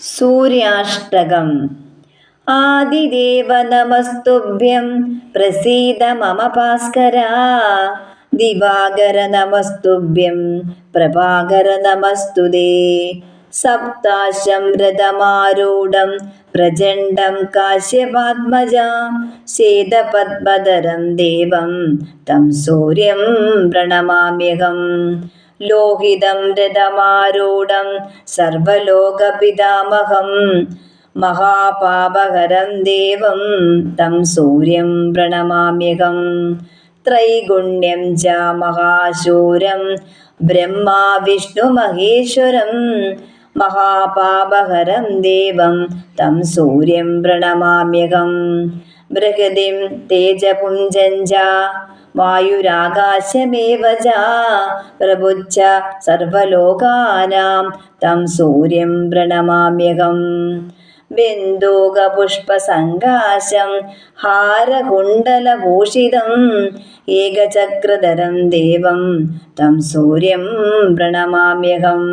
സൂര്യാഷ്ടകം. ആദിദേവ നമസ്തുഭ്യം പ്രസീത മമ ഭാസ്കര. ദിവാകര നമസ്തുഭ്യം പ്രഭാകര നമസ്തുതേ സപ്താശം രഥമാരൂഢം പ്രചണ്ഡം കാശ്യപാത്മജാം. ശേതപത്മതരം ദേവം തം സൂര്യം പ്രണമാമ്യഹം. ലോഹിതം രഥമാരൂഢം സർവലോകപിതാമഹം. മഹാപാപഹരം ദേവം തം സൂര്യം പ്രണമാമ്യഹം. ത്രൈഗുണ്യം ച മഹാശൂരം ബ്രഹ്മാ വിഷ്ണു മഹേശ്വരം മഹാപാപഹരം ദേവം തം സൂര്യം പ്രണമാമ്യഹം. ബൃഹതിം തേജപുഞ്ചം വായുരാകാശമേവ പ്രബുദ്ധ സർവലോകാനാം തം സൂര്യം പ്രണമാമ്യകം ബന്ധൂകപുഷ്പസങ്കാശം ഹാരകുണ്ടലഭൂഷിതം ഏകചക്രധരം ദേവം തം സൂര്യം പ്രണമാമ്യഹം.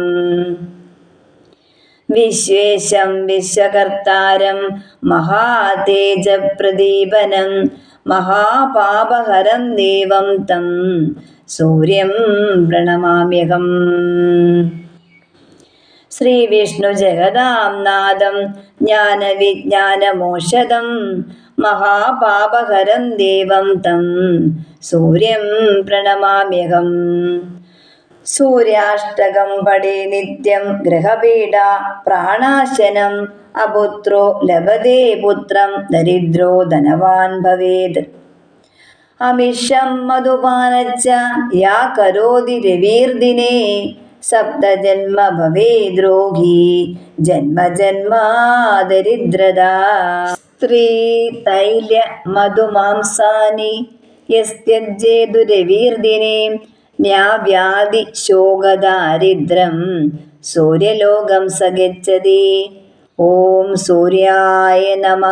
വിശ്വേശം വിശ്വകർത്താരം മഹാതേജപ്രദീപനം മഹാപാപഹരം ദേവം തം സൂര്യം പ്രണമാമ്യഹം. നാദം ജ്ഞാനവിജ്ഞാനമോഷദം മഹാപാപഹരം ദേവം തം സൂര്യം പ്രണമാമ്യഹം. സൂര്യാഷ്ടകം പടേ നിത്യം ഗ്രഹപീഡ പ്രാണാശനം അപുത്രോ ലഭതേ പുത്രം ദരിദ്രോ ധനവാൻ ഭവേത്. അമിഷം മധുപാനച്ച യാ കരോതി രവീർദിനേ സപ്തജന്മ ഭവേ ദ്രോഹി ജന്മജന്മാദരിദ്രത സ്ത്രീ തൈല്യ മധുമാംസാനി യസ്ത്യജേതു രവീർദിനെ ന്യാവ്യാധി ശോകദാരിദ്രം സൂര്യലോകം സഗച്ഛതി ഓം സൂര്യായ നമ.